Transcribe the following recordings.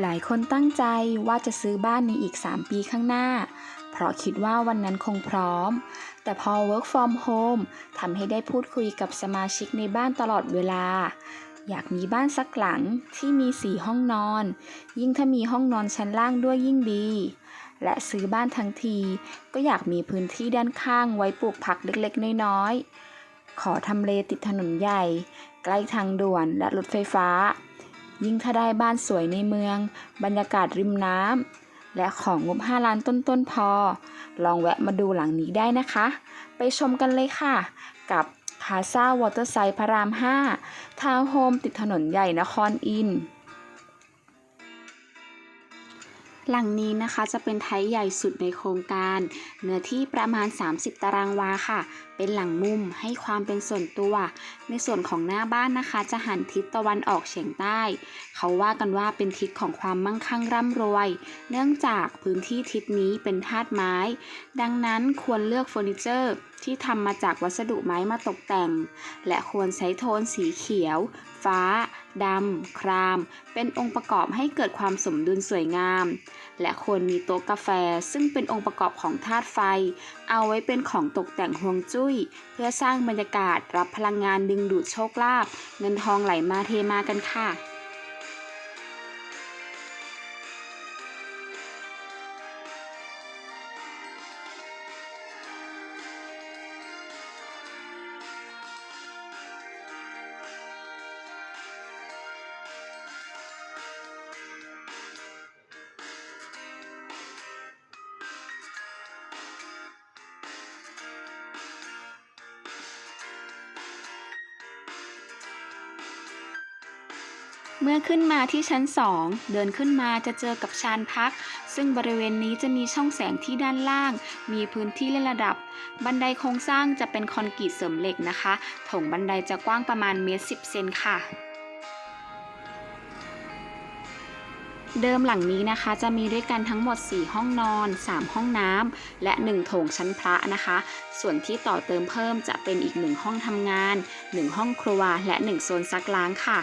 หลายคนตั้งใจว่าจะซื้อบ้านในอีก 3 ปีข้างหน้า เพราะคิดว่าวันนั้นคงพร้อม แต่พอ work from home ทำให้ได้พูดคุยกับสมาชิกในบ้านตลอดเวลา อยากมีบ้านสักหลังที่มีสีห้องนอน ยิ่งถ้ามีห้องนอนชั้นล่างด้วยยิ่งดี และซื้อบ้านทั้งที ก็อยากมีพื้นที่ด้านข้างไว้ปลูกผักเล็กๆ น้อยๆ ขอทำเลติดถนนใหญ่ ใกล้ทางด่วนและรถไฟฟ้า ยิ่งถ้าได้บ้านสวยในเมือง บรรยากาศริมน้ำ และของงบ 5 ล้านต้นๆพอ ลองแวะมาดูหลังนี้ได้นะคะ ไปชมกันเลยค่ะ กับคาซาวอเตอร์ไซด์พระราม 5 ทาวน์โฮมติดถนนใหญ่นครอินทร์ หลังนี้นะคะจะเป็นไทยใหญ่สุดในโครงการ เนื้อที่ประมาณ 30 ตารางวาค่ะ เป็นหลังมุมให้ความเป็นส่วนตัว ในส่วนของหน้าบ้านนะคะ จะหันทิศตะวันออกเฉียงใต้ เขาว่ากันว่าเป็นทิศของความมั่งคั่งร่ำรวย เนื่องจากพื้นที่ทิศนี้เป็นธาตุไม้ ดังนั้นควรเลือกเฟอร์นิเจอร์ที่ทำมาจากวัสดุไม้มาตกแต่ง และควรใช้โทนสีเขียว ฟ้า ดำ คราม เป็นองค์ประกอบให้เกิดความสมดุลสวยงาม และควรมีโต๊ะกาแฟซึ่งเป็นองค์ประกอบของธาตุไฟ เอาไว้เป็นของตกแต่งฮวงจุ้ย เพื่อสร้างบรรยากาศรับพลังงานดึงดูดโชคลาภเงินทองไหลมาเทมากันค่ะ เมื่อขึ้นมาที่ชั้น 2 เดินขึ้นมาจะเจอกับชานพัก ซึ่งบริเวณนี้จะมีช่องแสงที่ด้านล่าง มีพื้นที่และระดับ บันไดโครงสร้างจะเป็นคอนกรีตเสริมเหล็กนะคะโถงบันไดจะกว้างประมาณเมตรสิเซนค่ะ เดิมหลังนี้นะคะจะมีด้วยกันทั้งหมด 4 ห้องนอน 3 ห้องน้ำและ 1 โถงชั้นพระนะคะ ส่วนที่ต่อเติมเพิ่มจะเป็นอีก 1 ห้องทำงาน 1 ห้องครัวและ 1 โซนซักล้างค่ะ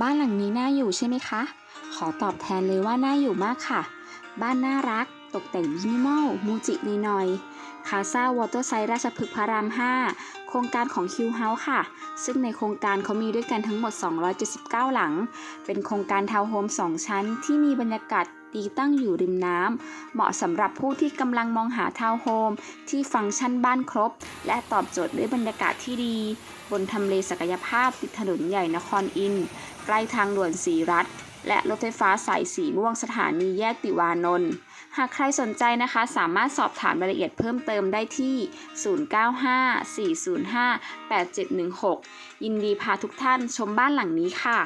บ้านหลังนี้น่าอยู่ใช่ไหมคะ ขอตอบแทนเลยว่าน่าอยู่มากค่ะ บ้านน่ารัก ตกแต่งมินิมอล มูจินิดหน่อยคาซาวอเตอร์ไซด์ราชพฤกษ์พระราม 5 โครงการของคิวเฮาส์ค่ะ ซึ่งในโครงการเขามีด้วยกันทั้งหมด 279 หลัง เป็นโครงการทาวน์โฮม 2 ชั้น ที่มีบรรยากาศดีตั้งอยู่ริมน้ำ เหมาะสำหรับผู้ที่กำลังมองหาทาวน์โฮม ที่ฟังก์ชันบ้านครบ และตอบโจทย์ด้วยบรรยากาศที่ดี บนทำเลศักยภาพติดถนนใหญ่นครอินทร์ ใกล้ทางด่วนสีรัฐ และรถไฟฟ้าสายสีม่วงสถานีแยกติวานนท์หากใครสนใจนะคะ สามารถสอบถามรายละเอียดเพิ่มเติมได้ที่ 0954058716 ยินดีพาทุกท่านชมบ้านหลังนี้ค่ะ